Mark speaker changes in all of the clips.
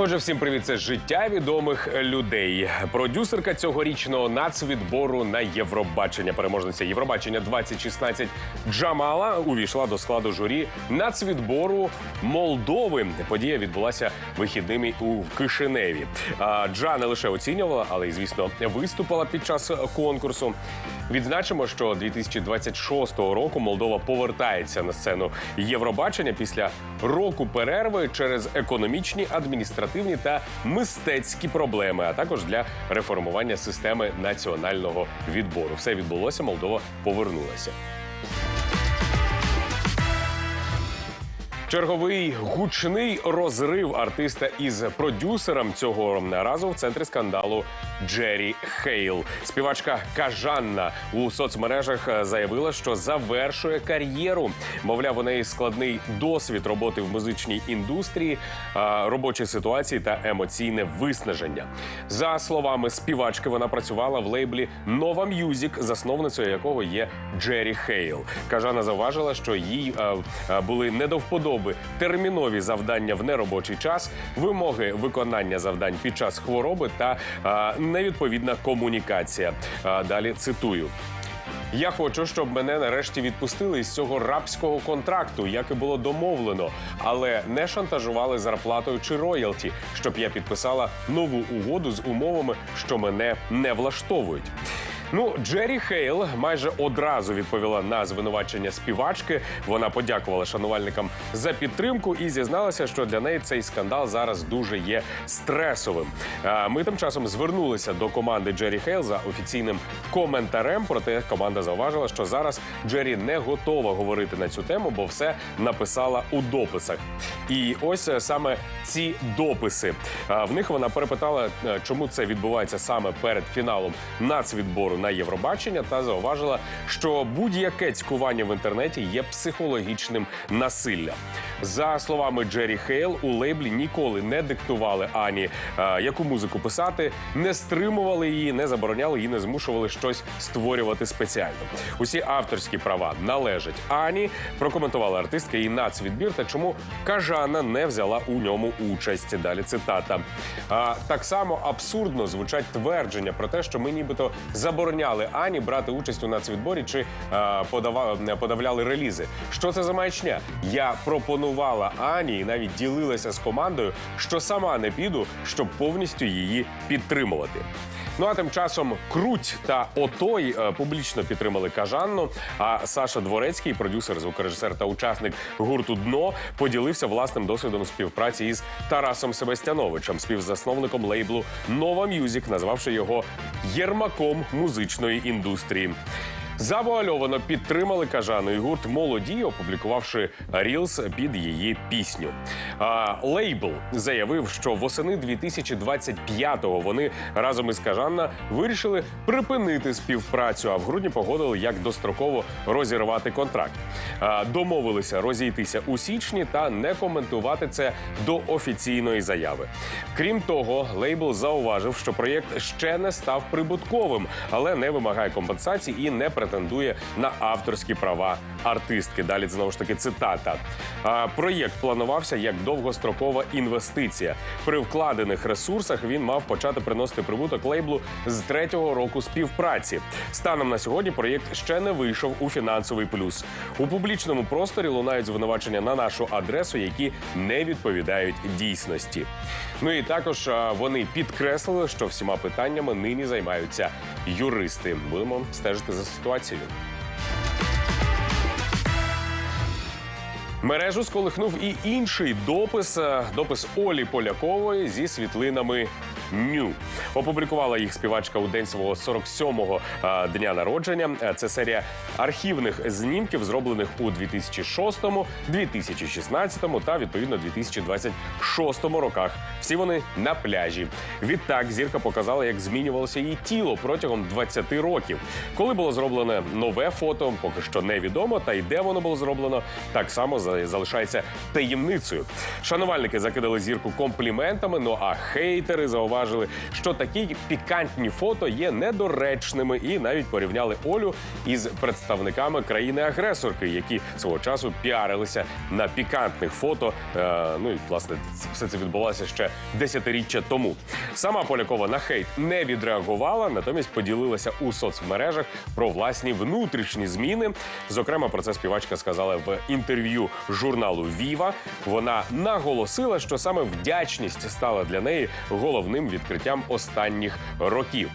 Speaker 1: Отже, всім привіт, це життя відомих людей. Продюсерка цьогорічного нацвідбору на Євробачення. Переможниця Євробачення 2016 Джамала увійшла до складу журі нацвідбору Молдови. Подія відбулася вихідними у Кишиневі. Джа не лише оцінювала, але й звісно виступила під час конкурсу. Відзначимо, що 2026 року Молдова повертається на сцену Євробачення після року перерви через економічні, адміністративні та мистецькі проблеми, а також для реформування системи національного відбору. Все відбулося. Молдова повернулася. Черговий гучний розрив артиста із продюсером цього разу в центрі скандалу Джері Хейл. Співачка Кажанна у соцмережах заявила, що завершує кар'єру. Мовляв, у неї складний досвід роботи в музичній індустрії, а, робочі ситуації та емоційне виснаження. За словами співачки, вона працювала в лейблі Нова М'юзік, засновницею якого є Джері Хейл. Кажана зауважила, що їй е, е, були не до вподоби термінові завдання в неробочий час, вимоги виконання завдань під час хвороби та е, невідповідна комунікація. Е, далі цитую. Я хочу, щоб мене нарешті відпустили із цього рабського контракту, як і було домовлено, але не шантажували зарплатою чи роялті, щоб я підписала нову угоду з умовами, що мене не влаштовують. Ну, Джері Хейл майже одразу відповіла на звинувачення співачки. Вона подякувала шанувальникам за підтримку і зізналася, що для неї цей скандал зараз дуже є стресовим. Ми тим часом звернулися до команди Джері Хейл за офіційним коментарем. Проте команда зауважила, що зараз Джері не готова говорити на цю тему, бо все написала у дописах. І ось е, саме ці дописи. В них вона перепитала, е, чому це відбувається саме перед фіналом нацвідбору на Євробачення, та зауважила, що будь-яке цькування в інтернеті є психологічним насиллям. За словами Джері Хейл, у лейблі ніколи не диктували Ані, е, яку музику писати, не стримували її, не забороняли і не змушували щось створювати спеціально. Усі авторські права належать Ані. Прокоментувала артистка і нацвідбір та чому Кажана не взяла у ньому участь. Далі цитата. А, так само абсурдно звучать твердження про те, що ми нібито забороняли Ані брати участь у нацвідборі чи е, подавали, подавляли релізи. Що це за маячня? Я пропонувала Ані і навіть ділилася з командою, що сама не піду, щоб повністю її підтримувати. Ну а тим часом Круть та Отой е, публічно підтримали Кажанну. А Саша Дворецький, продюсер, звукорежисер та учасник гурту Дно, поділився власним досвідом співпраці із Тарасом Себастяновичем, співзасновником лейблу Нова М'юзік, назвавши його єрмаком музичної індустрії. Завуальовано підтримали кажану і гурт молоді, опублікувавши рілс під її пісню. А, лейбл заявив, що восени 2025-го вони разом із Кажанна вирішили припинити співпрацю. А в грудні погодили, як достроково розірвати контракт. А, домовилися розійтися у січні та не коментувати це до офіційної заяви. Крім того, лейбл зауважив, що проєкт ще не став прибутковим, але не вимагає компенсації і не претендує на авторські права артистки. Далі знову ж таки цитата. Проєкт планувався як довгострокова інвестиція. При вкладених ресурсах він мав почати приносити прибуток лейблу з третього року співпраці. Станом на сьогодні проєкт ще не вийшов у фінансовий плюс. У публічному просторі лунають звинувачення на нашу адресу, які не відповідають дійсності. Ну і також вони підкреслили, що всіма питаннями нині займаються юристи. Будемо стежити за ситуацією. Мережу сколихнув і інший допис е, допис Олі Полякової зі світлинами Ню. Опублікувала їх співачка у день свого 47-го е, дня народження. Е, Це серія архівних знімків, зроблених у 2006, 2016 та відповідно 2026 роках. Всі вони на пляжі. Відтак зірка показала, як змінювалося її тіло протягом 20 років. Коли було зроблене нове фото, поки що невідомо, та й де воно було зроблено, так само за- залишається таємницею. Шанувальники закидали зірку компліментами. Ну а хейтери зауважили, що такі пікантні фото є недоречними, і навіть порівняли Олю із представниками країни-агресорки, які свого часу піарилися на пікантних фото. Е, ну і власне все це відбулося ще десятиріччя тому. Сама Полякова на хейт не відреагувала, натомість поділилася у соцмережах про власні внутрішні зміни. Зокрема, про це співачка сказала в інтерв'ю журналу Віва. Вона наголосила, що саме вдячність стала для неї головним відкриттям останніх років.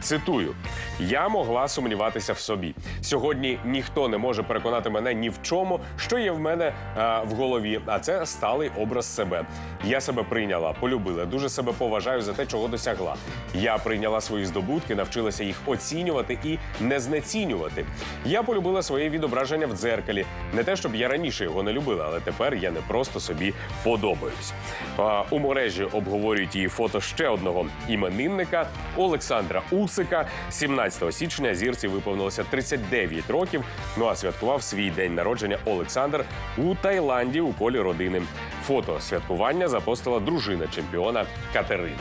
Speaker 1: Цитую: я могла сумніватися в собі. Сьогодні ніхто не може переконати мене ні в чому, що є в мене е, в голові. А це сталий образ себе. Я себе прийняла, полюбила, дуже себе поважаю за те, чого досягла. Я прийняла свої здобутки, навчилася їх оцінювати і не знецінювати. Я полюбила своє відображення в дзеркалі. Не те, щоб я раніше його не любила, але тепер я не просто собі подобаюсь. А, у мережі обговорюють її фото ще одного іменинника Олександра Усика. 17 січня зірці виповнилося 39 років. Ну а святкував свій день народження Олександр у Таїланді у колі родини. Фото святкування запостила дружина чемпіона Катерина.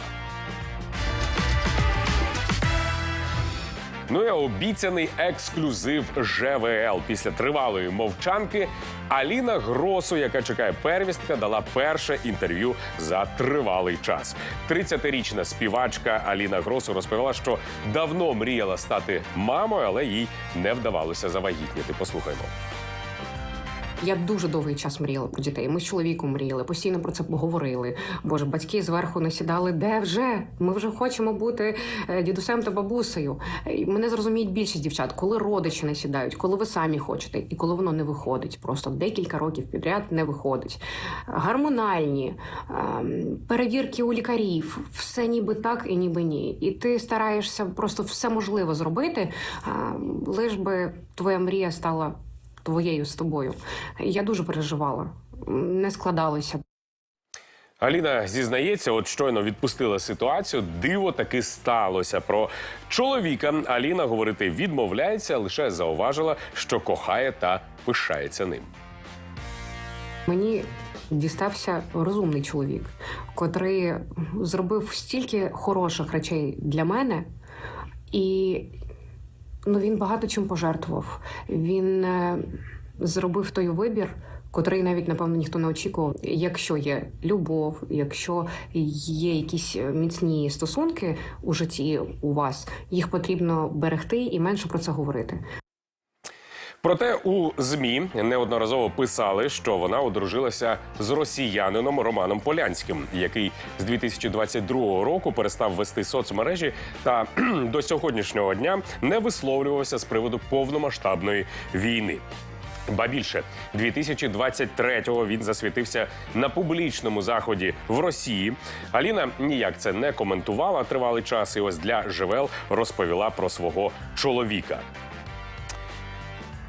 Speaker 1: Ну і обіцяний ексклюзив ЖВЛ. Після тривалої мовчанки Аліна Гросу, яка чекає первістка, дала перше інтерв'ю за тривалий час. 30-річна співачка Аліна Гросу розповіла, що давно мріяла стати мамою, але їй не вдавалося завагітніти. Послухаймо.
Speaker 2: Я дуже довгий час мріяла про дітей. Ми з чоловіком мріяли, постійно про це говорили. Боже, батьки зверху не сідали. Де вже? Ми вже хочемо бути е, дідусем та бабусею. Мене зрозуміють більшість дівчат, коли родичі не сідають, коли ви самі хочете, і коли воно не виходить. Просто декілька років підряд не виходить. Гормональні ем, перевірки у лікарів, все ніби так і ніби ні. І ти стараєшся просто все можливе зробити, ем, лиш би твоя мрія стала твоєю з тобою. Я дуже переживала, не складалося.
Speaker 1: Аліна зізнається, от щойно відпустила ситуацію. Диво таки сталося. Про чоловіка Аліна говорити відмовляється, лише зауважила, що кохає та пишається ним.
Speaker 2: Мені дістався розумний чоловік, котрий зробив стільки хороших речей для мене, і ну, він багато чим пожертвував. Він е, зробив той вибір. Котрий навіть напевно ніхто не очікував. Якщо є любов, якщо є якісь міцні стосунки у житті у вас, їх потрібно берегти і менше про це говорити.
Speaker 1: Проте у змі неодноразово писали, що вона одружилася з росіянином Романом Полянським, який з 2022 року перестав вести соцмережі та до сьогоднішнього дня не висловлювався з приводу повномасштабної війни. Ба більше 2023-го він засвітився на публічному заході в Росії. Аліна ніяк це не коментувала тривалий час. І ось для ЖВЛ розповіла про свого чоловіка.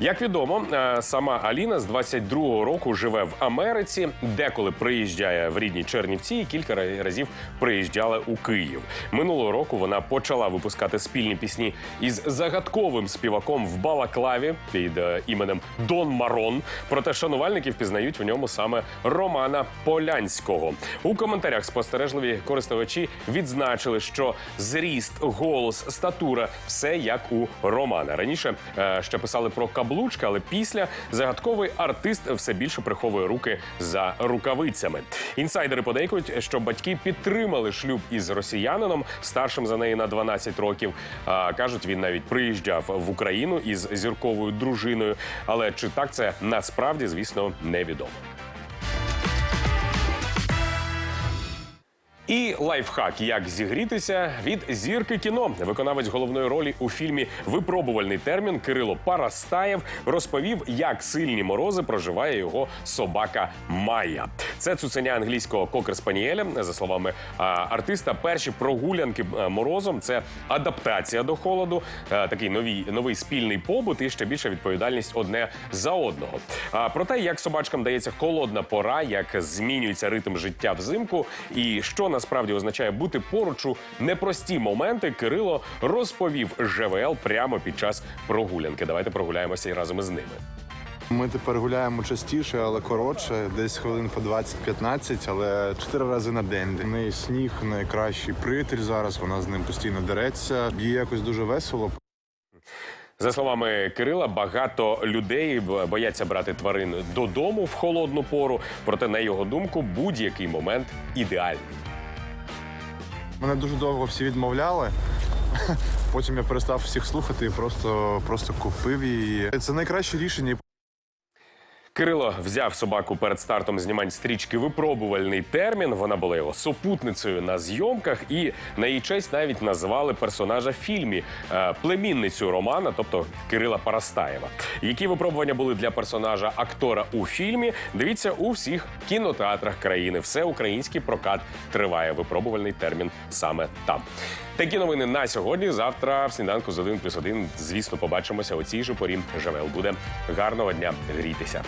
Speaker 1: Як відомо, е, сама Аліна з 22-го року живе в Америці, деколи приїжджає в рідні Чернівці і кілька разів приїжджала у Київ. Минулого року вона почала випускати спільні пісні із загадковим співаком в Балаклаві під е, іменем Дон Марон. Проте шанувальники впізнають в ньому саме Романа Полянського. У коментарях спостережливі користувачі відзначили, що зріст, голос, статура все як у Романа. Раніше е, ще писали про каблучка, але після загадковий артист все більше приховує руки за рукавицями. Інсайдери подейкують, що батьки підтримали шлюб із росіянином, старшим за неї на 12 років. А, кажуть, він навіть приїжджав в Україну із зірковою дружиною. Але чи так це насправді, звісно, невідомо. І лайфхак, як зігрітися від зірки кіно. Виконавець головної ролі у фільмі Випробувальний термін Кирило Парастаєв розповів, як сильні морози проживає його собака Майя. Це цуценя англійського кокер спаніеля. За словами артиста, перші прогулянки морозом це адаптація до холоду, а, такий новий новий спільний побут і ще більша відповідальність одне за одного. Про те, як собачкам дається холодна пора, як змінюється ритм життя взимку, і що насправді означає бути поруч у непрості моменти, Кирило розповів ЖВЛ прямо під час прогулянки. Давайте прогуляємося і разом із ними.
Speaker 3: Ми тепер гуляємо частіше, але коротше, десь хвилин по 20-15, але чотири рази на день. У неї сніг найкращий приятель зараз. Вона з ним постійно дереться. Їй якось дуже весело.
Speaker 1: За словами Кирила, багато людей бояться брати тварин додому в холодну пору. Проте, на його думку, будь-який момент ідеальний.
Speaker 3: Мене дуже довго всі відмовляли. Потім я перестав всіх слухати і просто, просто купив її. Це найкраще рішення.
Speaker 1: Кирило взяв собаку перед стартом знімань стрічки випробувальний термін. Вона була його супутницею на зйомках, і на її честь навіть назвали персонажа в фільмі е, племінницю Романа, тобто Кирила Парастаєва. Які випробування були для персонажа актора у фільмі? Дивіться у всіх кінотеатрах країни. Все український прокат триває. Випробувальний термін саме там. Такі новини на сьогодні. Завтра в сніданку з 1 плюс 1, Звісно, побачимося У цій же порі. Жавел буде гарного дня. Грійтеся.